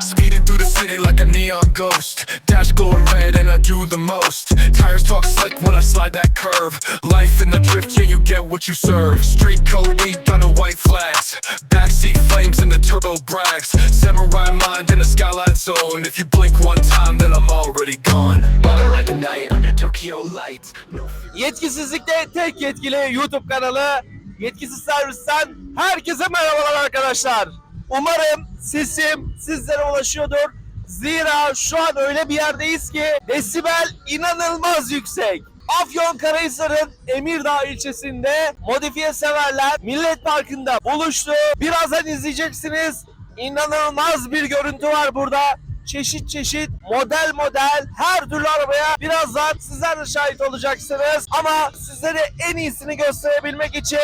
Speeding through the city like a neon ghost. Dash glowing red and I do the most. Tires talk slick when I slide that curve. Life in the drift, yeah you get what you serve. Street code ink on the white flags Backseat flames in the turbo brags. Samurai mind in a skyline zone. If you blink one time then I'm already gone. Butter at the night under Tokyo lights. No Yetkisizlikte tek yetkili YouTube kanalı Yetkisiz Servisten herkese merhabalar arkadaşlar. Umarım sesim sizlere ulaşıyordur. Zira şu an öyle bir yerdeyiz ki desibel inanılmaz yüksek. Afyonkarahisar'ın Emirdağ ilçesinde modifiye severler Millet Parkı'nda buluştu. Birazdan izleyeceksiniz. İnanılmaz bir görüntü var burada. Çeşit çeşit model model her türlü arabaya birazdan sizler de şahit olacaksınız. Ama sizlere en iyisini gösterebilmek için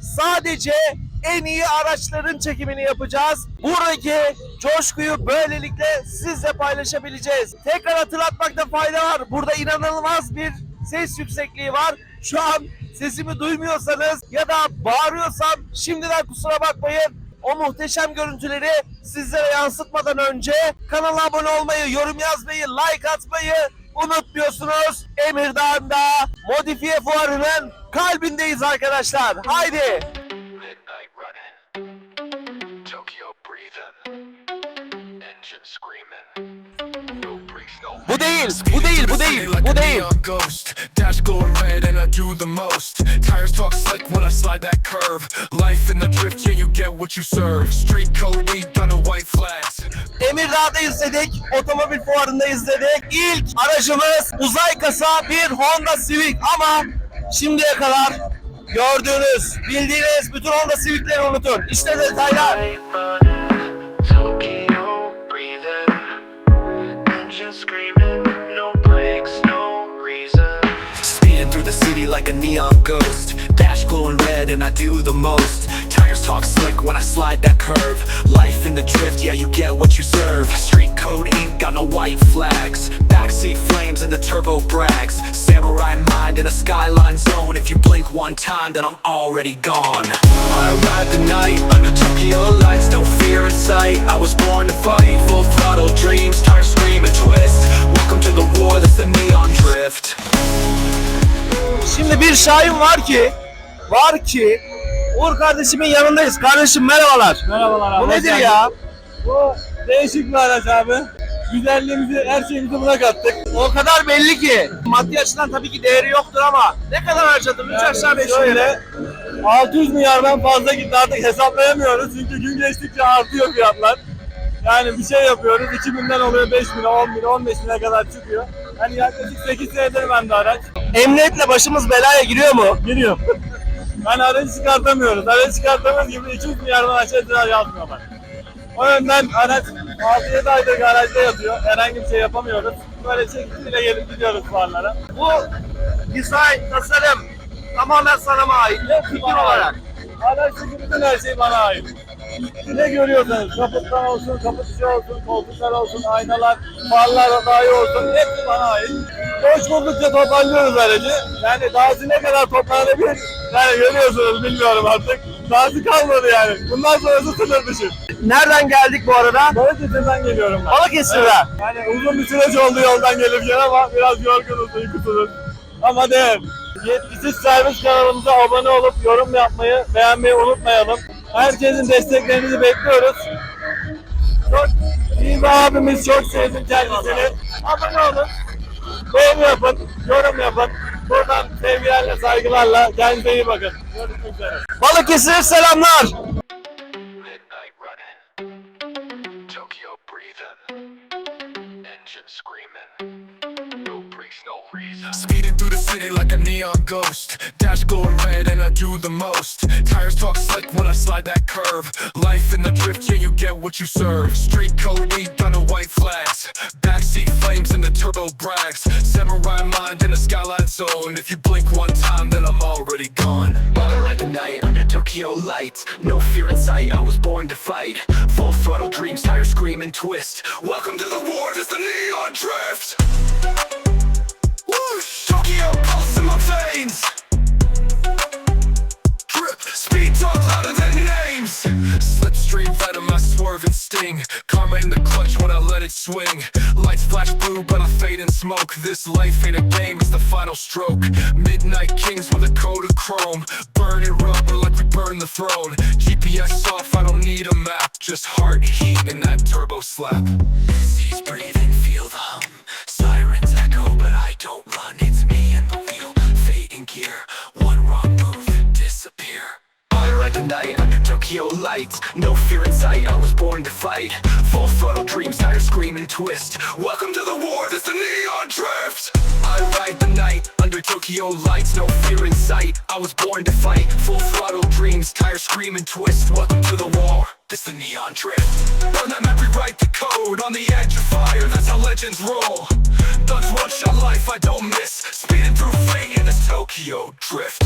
sadece en iyi araçların çekimini yapacağız. Buradaki coşkuyu böylelikle sizle paylaşabileceğiz. Tekrar hatırlatmakta fayda var. Burada inanılmaz bir ses yüksekliği var. Şu an sesimi duymuyorsanız ya da bağırıyorsam şimdiden kusura bakmayın. O muhteşem görüntüleri sizlere yansıtmadan önce kanala abone olmayı, yorum yazmayı, like atmayı unutmuyorsunuz. Emirdağ'da Modifiye Fuarı'nın kalbindeyiz arkadaşlar. Haydi. Bu değil, bu değil, bu değil, bu a değil. Dash glowing red and I do the most Tires talk slick when I slide that curve Life in the drift, yeah you get what you serve Street code ink on the white flags Emirdağ'da izledik, otomobil fuarında izledik. İlk aracımız uzay kasa bir Honda Civic ama şimdiye kadar gördüğünüz, bildiğiniz bütün Honda Civic'leri unutun. İşte detaylar. Like a neon ghost Dash glowing red and I do the most Tires talk slick when I slide that curve Life in the drift, yeah you get what you serve code ink got no white flags Backseat flames and the turbo brags Samurai mind in a skyline zone If you blink one time then I'm already gone I ride the night under Tokyo lights No fear in sight, I was born to fight Full throttle dreams, tires scream and twist Welcome to the war, that's the neon drift Şimdi bir şahin var ki, var ki Uğur kardeşimin yanındayız. Kardeşim merhabalar. Merhabalar abi. Bu nedir ya? Bu değişik bir araç abi. Güzelliğimizi, her şeyimizi buna kattık. O kadar belli ki. Maddi açıdan tabii ki değeri yoktur ama ne kadar harcadın? 3 aşağı 5 yukarı. Şöyle 600 milyardan fazla gitti artık hesaplayamıyoruz çünkü gün geçtikçe artıyor fiyatlar. Yani bir şey yapıyoruz 2000'den oluyor 5000'e 10 bin 15 bine kadar çıkıyor. Yani yaklaşık 8 senedir bende araç. Emniyetle başımız belaya giriyor mu? Giriyor. Yani aracı çıkartamıyoruz. Aracı çıkartamıyoruz gibi 200 milyardan aşağı lira yazmıyorlar. O yönden araç 6-7 aydır garajda yatıyor. Herhangi bir şey yapamıyoruz. Böyle çekiciyle gelip gidiyoruz fuarlara. Bu dizayn, tasarım tamamen sana ait? Fikir olarak. Araçtaki bütün her şey bana ait. Ne görüyorsanız, kaputtan olsun, kaput içi olsun, koltuklar olsun, aynalar, farlar dahi olsun, hepsi bana ait. Boş buldukça toparlıyoruz aracı. Yani dahası ne kadar toplanabilir, yani görüyorsunuz bilmiyorum artık. Dahası kalmadı yani. Bundan sonrası sınır dışı. Nereden geldik bu arada? Balıkesir'den geliyorum ben. Balıkesir'den. Yani uzun bir süreç oldu yoldan gelirken ama biraz yorgunuz, uykusuzuz. Ama değer. Yetkisiz servis kanalımıza abone olup yorum yapmayı, beğenmeyi unutmayalım. Herkesin desteklerinizi bekliyoruz. Çok iyi bir abimiz, çok sevdim kendisini. Abone olun, beğeni yapın, yorum yapın. Buradan sevgilerle, saygılarla kendinize iyi bakın. Görüşmek üzere. Balıkesir selamlar. Screaming. No brakes, no reason. Speeding through the city like a neon ghost. Dash glowing red and I do the most. Tires talk slick when I slide that curve. Life in the drift, yeah you get what you serve. Street code ink on the white flags Backseat flames and the turbo brags. Samurai mind in a skyline zone. If you blink one time then I'm Tokyo lights No fear in sight, I was born to fight Full throttle dreams, tires scream and twist Welcome to the war, it's the neon drift Whoosh! Tokyo pulse in my veins. Drip, speed talk louder than names sting. Karma in the clutch when I let it swing. Lights flash blue but I fade in smoke. This life ain't a game, it's the final stroke. Midnight kings with a coat of chrome. Burn it rubber like we burn the throne. GPS off, I don't need a map. Just heart, heat, and that turbo slap. Cease breathing, Ride the night under Tokyo lights. No fear in sight, I was born to fight. Full throttle dreams, tires scream and twist. Welcome to the war, that's the neon drift. I ride the night under Tokyo lights. No fear in sight, I was born to fight. Full throttle dreams, tires scream and twist. Welcome to the war, that's the neon drift. Burn that memory, write the code on the edge of fire. That's how legends roll. That's one shot life I don't miss. Speeding through fate in this Tokyo drift.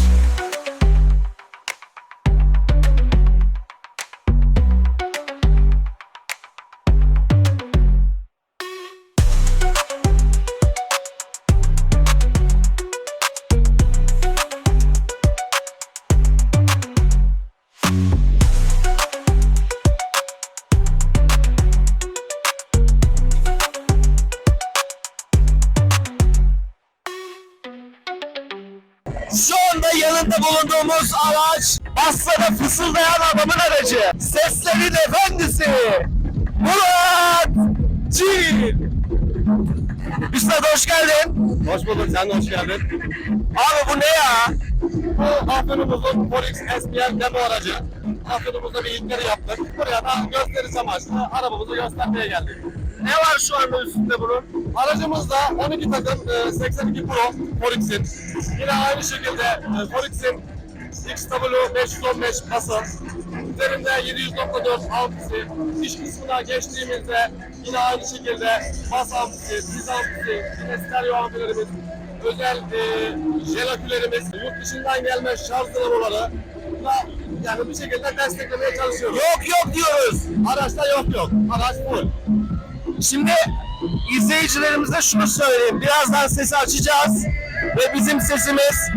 Anda bulunduğumuz araç Aslında fısıldayan adamın aracı. Seslerin efendisi. Murat Çin. Üstad hoş geldin. Hoş bulduk, sen de hoş geldin. Abi bu ne ya? Bu Afyon'umuzun Polix SPL demo aracı. Afyon'umuzda bir ilkleri yaptık. Buraya da gösteriş amaçlı arabamızı göstermeye geldik. Ne var şu anda üstünde bunun? Aracımızda 12 takım e, 82 Pro Polix'in. Yine aynı şekilde Polix'in XW515 bası. Üzerinde 700.4 amfisi. İç kısmına geçtiğimizde yine aynı şekilde bas amfisi, diz amfisi, yine stereo amfilerimiz, özel e, jel akülerimiz, yurt dışından gelme şarj dinamoları. Yani bir şekilde desteklemeye çalışıyoruz. Yok yok diyoruz. Araçta yok yok. Araç full. Şimdi izleyicilerimize şunu söyleyeyim. Birazdan sesi açacağız. Ve bizim sesimiz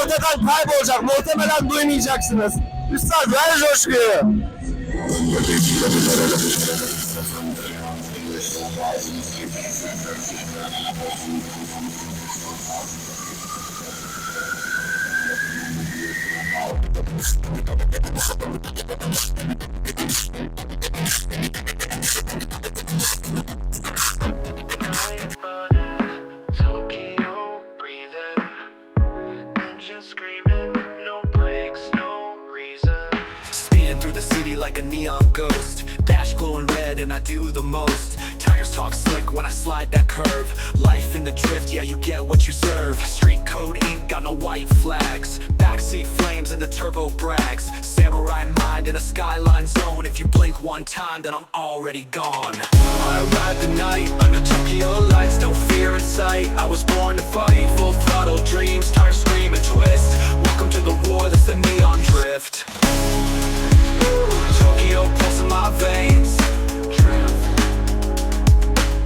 ortadan kaybolacak. Muhtemelen duymayacaksınız. Üstad ver coşkuyu. Like a neon ghost. Dash glowing red and I do the most. Tires talk slick when I slide that curve. Life in the drift, yeah you get what you serve. Street code ain't got no white flags. Backseat flames and the turbo brags. Samurai mind in a skyline zone. If you blink one time then I'm already gone. I ride the night under Tokyo lights No fear in sight, I was born to fight Full throttle dreams, tires scream and twist. Welcome to the war, that's the neon drift Tokyo pulsing my veins.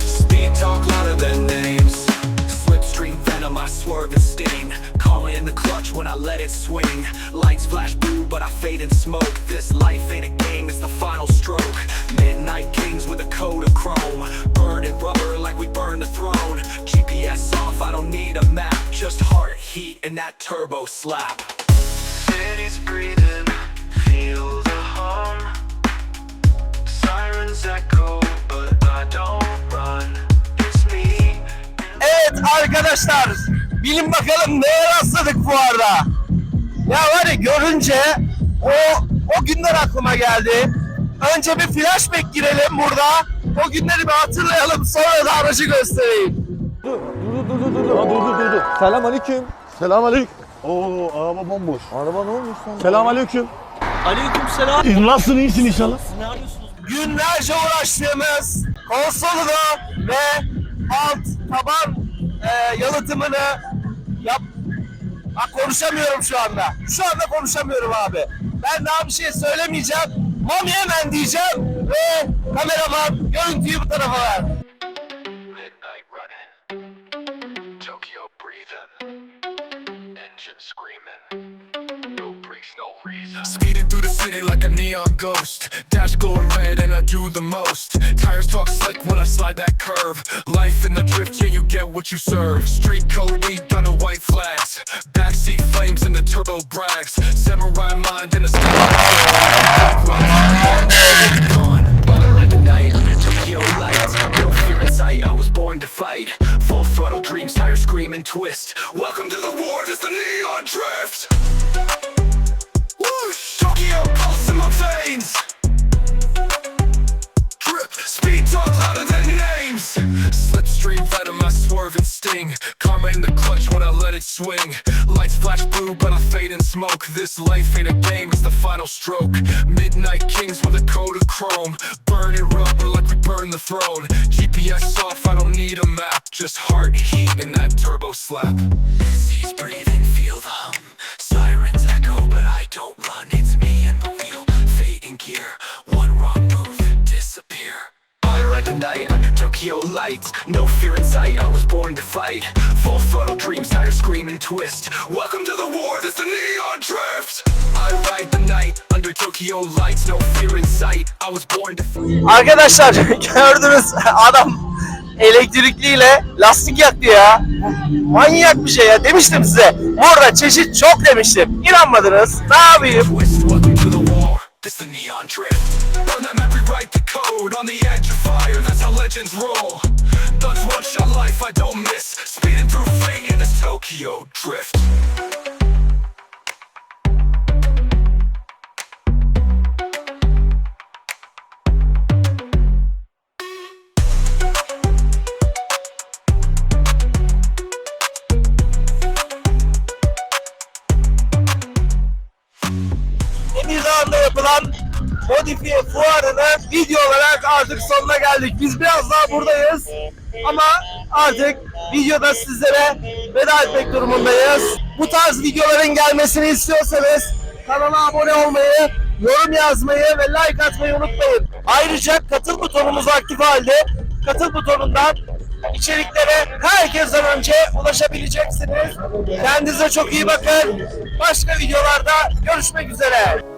Speed talk louder than names. Slipstream venom, I swerve and sting. Call in the clutch when I let it swing. Lights flash blue, but I fade in smoke. This life ain't a game, it's the final stroke. Midnight kings with a coat of chrome. Burning rubber like we burn the throne. GPS off, I don't need a map. Just heart heat and that turbo slap. Cities breathing, Evet arkadaşlar. Bilin bakalım neye rastladık fuarda. Ya var ya görünce o o günler aklıma geldi. Önce bir flashback girelim burada. O günleri bir hatırlayalım sonra da aracı göstereyim. Dur dur dur dur dur. Dur dur dur dur. Selam aleyküm. Selam aleyküm. Oo araba bomboş. Araba ne olmuş lan? Selam aleyküm. Aleykümselam. Nasılsın iyisin inşallah? Günlerce uğraştığımız konsolunu ve alt taban e, yalıtımını yap... Ha, konuşamıyorum şu anda. Şu anda konuşamıyorum abi. Ben daha bir şey söylemeyeceğim. Mami hemen diyeceğim ve kameraman görüntüyü bu tarafa ver. Tokyo breathing, engine screaming, Speeding through the city like a neon ghost. Dash glowing red and I do the most. Tires talk slick when I slide that curve. Life in the drift, yeah, you get what you serve. Street code, we done a white flags. Backseat flames in the turbo brags. Samurai mind in a. Full throttle dreams, tires scream and twist. It swing. Lights flash blue, but I fade in smoke. This life ain't a game, it's the final stroke. Midnight kings with a coat of chrome. Burning rubber like we burn the throne. GPS off, I don't need a map. Just heart heat in that turbo slap. Seas breathing, feel the hum. Sirens echo, but I don't run. It's me and the wheel. Fading gear. The night, Tokyo lights. No fear in sight, I was born to fight. Full throttle dreams, tires scream and twist. Welcome to the war, this the neon drift. I ride the night under Tokyo lights. No fear in sight, I was born to fight. Arkadaşlar gördünüz adam elektrikliyle lastik yaktı ya. Manyak bir şey ya demiştim size. Burada çeşit çok demiştim. İnanmadınız. Ne yapayım? Twist, welcome to the war. This the neon drift. Burn that memory, write the code on the edge of fire. That's how legends roll. That's one shot life I don't miss. Speeding through fate in this Tokyo drift. Modifiye fuarının video olarak artık sonuna geldik. Biz biraz daha buradayız. Ama artık videoda sizlere veda etmek durumundayız. Bu tarz videoların gelmesini istiyorsanız kanala abone olmayı, yorum yazmayı ve like atmayı unutmayın. Ayrıca katıl butonumuz aktif halde. Katıl butonundan içeriklere herkesten önce ulaşabileceksiniz. Kendinize çok iyi bakın. Başka videolarda görüşmek üzere.